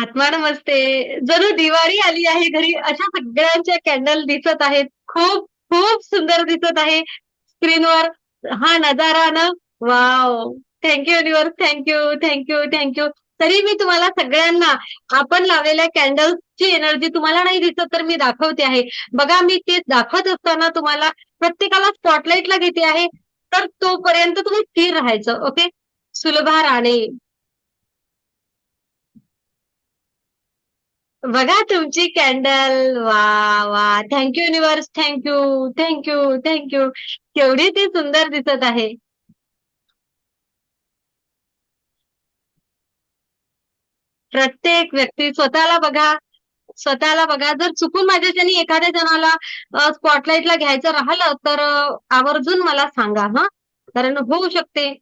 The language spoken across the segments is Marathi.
आत्मा नमस्ते. जणू दिवाळी आली आहे घरी. अशा सगळ्यांच्या कॅन्डल दिसत आहेत. खूप खूप सुंदर दिसत आहे. स्क्रीनवर हा नजारा ना. Wow thank you universe thank you thank you thank you तरी मी तुम्हाला सगळ्यांना आपण लावलेल्या कॅन्डल्सची एनर्जी तुम्हाला नाही दिसत तर मी दाखवते आहे. बघा मी ते दाखवत असताना तुम्हाला प्रत्येकाला स्पॉटलाईटला घेते आहे. तर तोपर्यंत तुम्ही स्थिर राहायचं ओके सुलभा राणे. बघा तुमची कॅन्डल. वा वा. Thank you universe thank you thank you thank you केवढी ती सुंदर दिसत आहे. प्रत्येक व्यक्ती स्वतःला बघा. स्वतःला बघा. जर चुकून माझ्याच्यानी एखाद्या जणाला स्पॉटलाईटला घ्यायचं राहिलं तर आवर्जून मला सांगा हा? कारण होऊ शकते.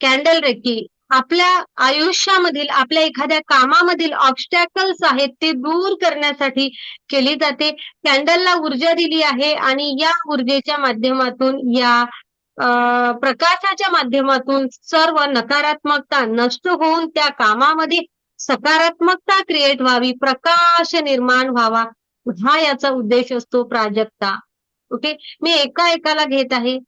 Candle reiki. आपल्या आयुष्यामधील आपल्या एखाद्या कामामधील ऑब्स्टॅकल्स आहेत ते दूर करण्यासाठी केली जाते. कॅन्डलला ऊर्जा दिली आहे आणि या ऊर्जेच्या माध्यमातून या प्रकाशाच्या माध्यमातून सर्व नकारात्मकता नष्ट होऊन त्या कामामध्ये सकारात्मकता क्रिएट व्हावी प्रकाश निर्माण व्हावा. हा याचा उद्देश असतो प्राजक्ता. ओके मी एका एकाला घेत आहे.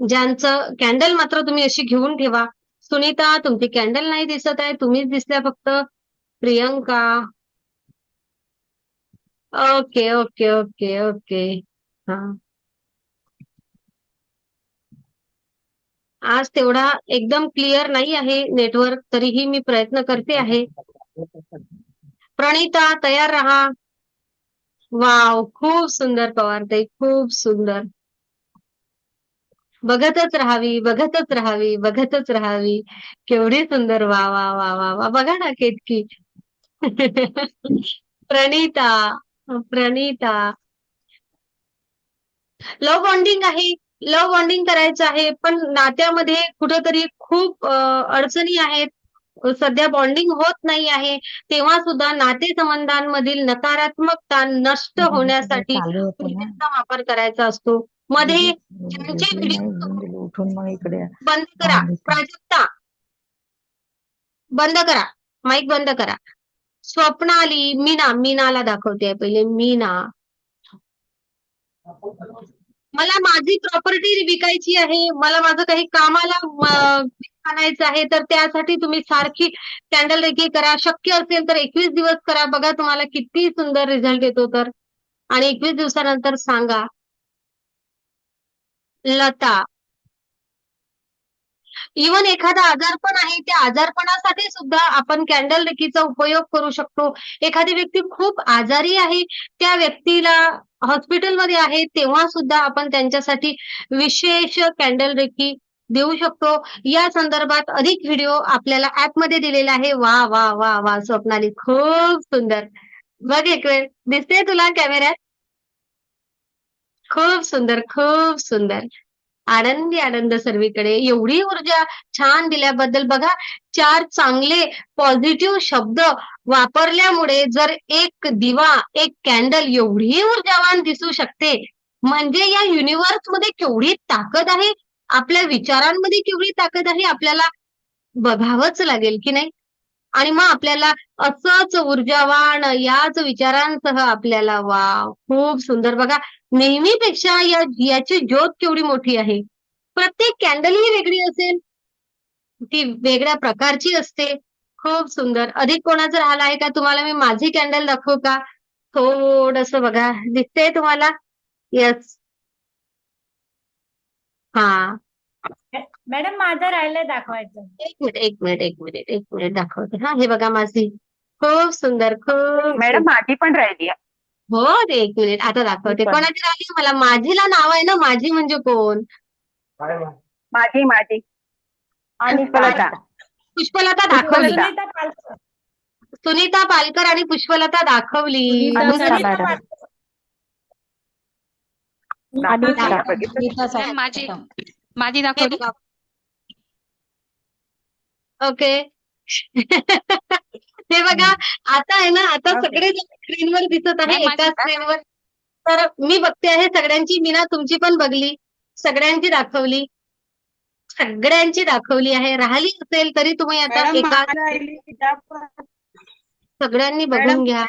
ज्यांचं कॅन्डल मात्र तुम्ही अशी घेऊन ठेवा. सुनीता तुमची कॅन्डल नाही दिसत आहे. तुम्हीच दिसल्या फक्त Priyanka. Okay okay okay okay हा. आज तेवढा एकदम क्लिअर नाही आहे नेटवर्क तरीही मी प्रयत्न करते आहे. प्रणिता तयार राहा. वाव खूप सुंदर पवारताई खूप सुंदर. बघतच राहावी बघतच राहावी बघतच राहावी. केवढी सुंदर वा वा वा वा वा. बघा ना केतकी. प्रणिता प्रणिता. लव बॉन्डिंग आहे. लव बॉन्डिंग करायचं आहे. पण नात्यामध्ये कुठेतरी खूप अडचणी आहेत. सध्या बॉन्डिंग होत नाही आहे. तेव्हा सुद्धा नातेसंबंधांमधील नकारात्मकता नष्ट होण्यासाठी वापर करायचा असतो. मध्ये ज्यांचे व्हिडिओ उठून मग इकडे. बंद करा. प्राजक्ता. बंद करा. माईक बंद करा. स्वप्नाली मीना मीनाला दाखवते पहिले. मीना. मला माझी प्रॉपर्टी विकायची आहे. मला माझं काही कामाला आणायचं आहे तर त्यासाठी तुम्ही सारखी कॅन्डल रेकी करा. शक्य असेल तर एकवीस दिवस करा. बघा तुम्हाला किती सुंदर रिझल्ट येतो तर. आणि एकवीस दिवसानंतर सांगा. लता. इवन एखादा आजारपण आहे त्या आजारपणासाठी सुद्धा आपण कॅन्डल रेकीचा उपयोग करू शकतो. एखादी व्यक्ती खूप आजारी आहे त्या व्यक्तीला हॉस्पिटलमध्ये आहे तेव्हा सुद्धा आपण त्यांच्यासाठी विशेष कॅन्डल रेकी देऊ शकतो. या संदर्भात अधिक व्हिडिओ आपल्याला ऍपमध्ये दिलेला आहे. वा वा वा वा स्वप्नाली खूप सुंदर. बघ एक वेळ दिसते तुला कॅमेऱ्यात खूप सुंदर खूप सुंदर. आनंदी आनंद सर्वीकडे. एवढी ऊर्जा छान दिल्याबद्दल बघा चार चांगले पॉझिटिव्ह शब्द वापरल्यामुळे जर एक दिवा एक कॅन्डल एवढी ऊर्जावान दिसू शकते म्हणजे या युनिव्हर्समध्ये केवढी ताकद आहे? आपल्या विचारांमध्ये केवढी ताकद आहे? आपल्याला बघावंच लागेल की नाही? आणि मग आपल्याला असंच ऊर्जावान याच विचारांसह आपल्याला वा खूप सुंदर. बघा नेहमीपेक्षा या याची ज्योत केवढी मोठी आहे. प्रत्येक कॅन्डल ही वेगळी असेल. ती वेगळ्या प्रकारची असते. खूप सुंदर. अधिक कोणाचं राहिला आहे का? तुम्हाला मी माझी कॅन्डल दाखवू का? थोडस बघा. दिसते तुम्हाला? यस हा. मॅडम माझं राहिलंय दाखवायचं. एक मिनिट एक मिनिट एक मिनिट एक मिनिट दाखवते. हा हे बघा माझी खूप सुंदर खूप मॅडम माझी पण राहिली हो रे एक मिनिट आता दाखवते. पण. कोणाची राहिली? मला माझीला नाव आहे ना माझी म्हणजे कोण? माझी माझी. आणि पुष्पलता. पुष्पलता दाखवली सुनीता पालकर. सुनीता पालकर आणि पुष्पलता दाखवली. सुनीता अनुष्का सुनीता मॅडम. पालकर. अनुष्का बघितलं. मॅम, माझी माझी दाखवली ओके. हे बघा आता आहे ना आता सगळे स्क्रीनवर दिसत आहे एका स्क्रीनवर. तर मी बघते आहे सगळ्यांची मी ना तुमची पण बघली सगळ्यांची दाखवली सगळ्यांची दाखवली आहे. राहिली असेल तरी तुम्ही आता एका. सगळ्यांनी बघून घ्या.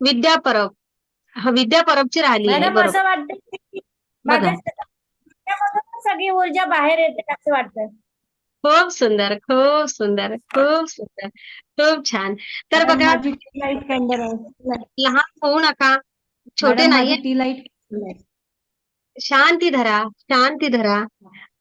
विद्या परब विद्या परबची राहिली आहे बरोबर असं वाटतं की बघा. माझ्या त्याच्यामधून सगळी ऊर्जा बाहेर येते असं वाटतं खूप सुंदर खूप सुंदर खूप सुंदर खूप छान. तर बघा टी लाइट कॅन्डल लहान होऊ नका छोटे माझी टी लाइट शांती धरा शांती धरा.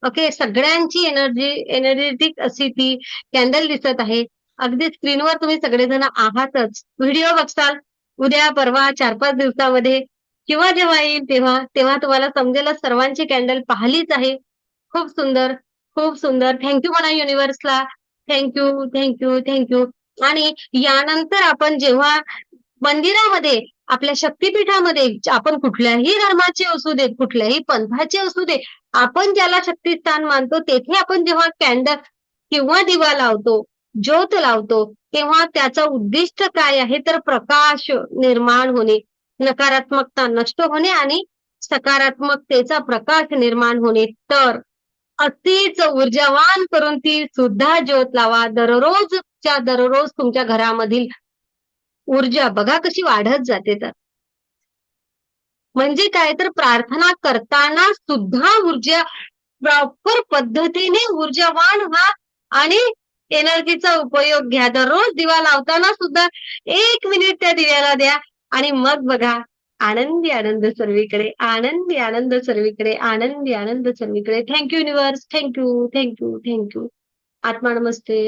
ओके सगळ्यांची एनर्जी एनर्जेटिक अशी ती कॅन्डल दिसत आहे. अगदी स्क्रीनवर तुम्ही सगळेजण आहातच. व्हिडिओ बघसाल उद्या परवा चार पाच दिवसामध्ये किंवा जेव्हा येईल तेव्हा तेव्हा तुम्हाला समजेल सर्वांची कॅन्डल पाहिलीच आहे. खूप सुंदर खूप सुंदर. थँक्यू म्हणा युनिव्हर्सला थँक्यू थँक्यू थँक्यू आणि यानंतर आपण जेव्हा मंदिरामध्ये आपल्या शक्तीपीठामध्ये आपण कुठल्याही धर्माचे असू देत कुठल्याही पंथाचे असू दे आपण ज्याला शक्तिस्थान मानतो तेथे आपण जेव्हा कॅन्डल किंवा दिवा लावतो ज्योत लावतो तेव्हा त्याचं उद्दिष्ट काय आहे? तर प्रकाश निर्माण होणे. नकारात्मकता नष्ट होणे आणि सकारात्मकतेचा प्रकाश निर्माण होणे. तर अतिच ऊर्जावान करून ती सुद्धा ज्योत लावा. दररोजच्या दररोज तुमच्या घरामधील ऊर्जा बघा कशी वाढत जाते तर. म्हणजे काय? तर प्रार्थना करताना सुद्धा ऊर्जा प्रॉपर पद्धतीने ऊर्जावान व्हा आणि एनर्जीचा उपयोग घ्या. दररोज दिवा लावताना सुद्धा एक मिनिट त्या दिव्याला द्या. आणि मग बघा आनंदी आनंद सर्वीकडे आनंदी आनंद सर्वीकडे आनंदी आनंद सर्वीकडे. Thank you universe thank you thank you thank you आत्मा नमस्ते.